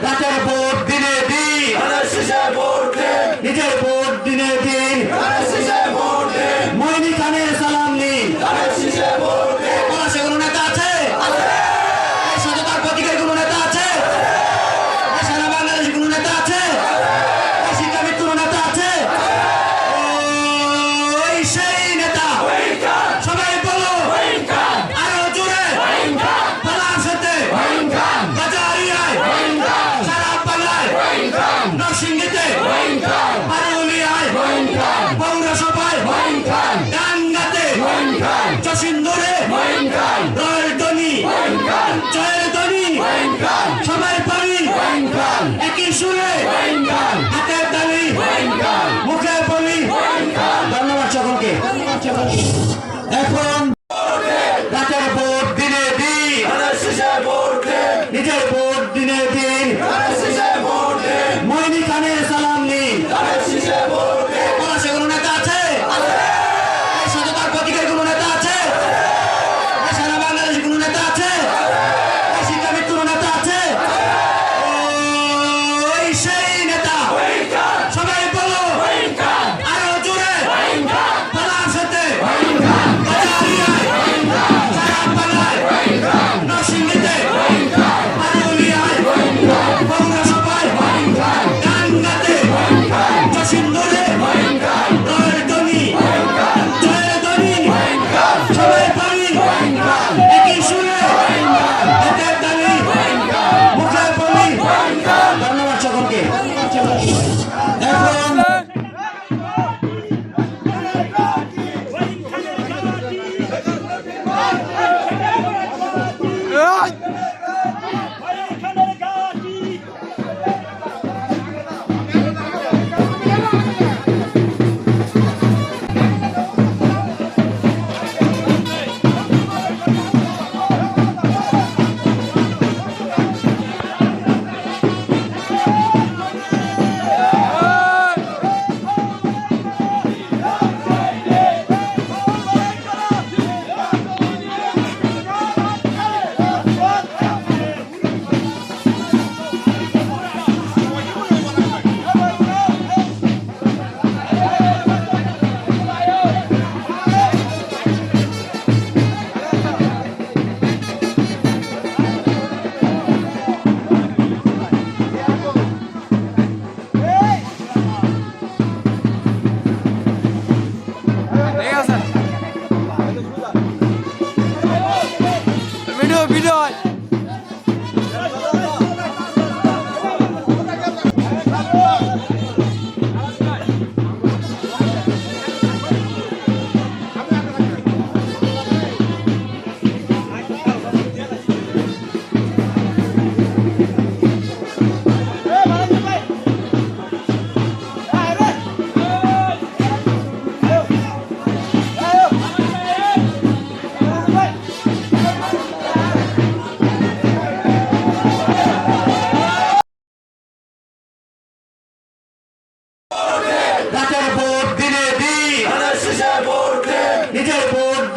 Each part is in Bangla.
That got a ball. জয়ের দাবি সবাই পারি একই সুরে। হাতের দাবি মুখে বলি। ধন্যবাদ সকলকে। এখন tonight.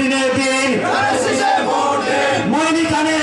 দিনে। দিন মৈনিকানের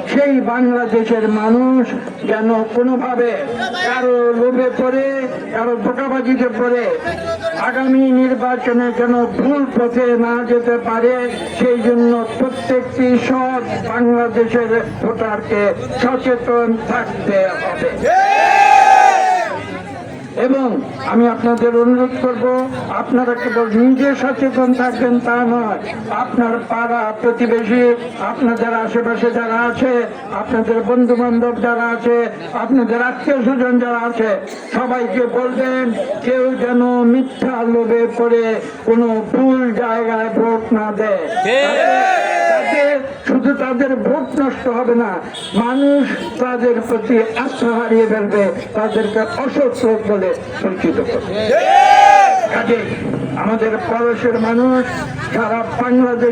সেই বাংলাদেশের মানুষ যেন কোনোভাবে কারও লোভে পড়ে, কারও বোকাবাজিতে পড়ে, আগামী নির্বাচনে যেন ভুল পথে না যেতে পারে, সেই জন্য প্রত্যেকটি সৎ বাংলাদেশের ভোটারকে সচেতন থাকতে হবে। এবং আমি আপনাদের অনুরোধ করব, আপনারা কেবল নিজে সচেতন থাকবেন তা নয়। আপনার পাড়া প্রতিবেশী, আপনাদের আশেপাশে যারা আছে, আপনাদের বন্ধু বান্ধব যারা আছে, আপনাদের আত্মীয় স্বজন যারা আছে, সবাইকে বলবেন, কেউ যেন মিথ্যা লোভে পড়ে কোনো ভুল জায়গায় ভোট না দেয়। শুধু তাদের ভোট নষ্ট হবে না। মানুষ তাদের প্রতি আস্থা হারিয়ে ফেলবে তাদেরকে অসৎ লোক বলে পরিচিত করবে। কাজে আমাদের পরশের মানুষ সারা বাংলাদেশ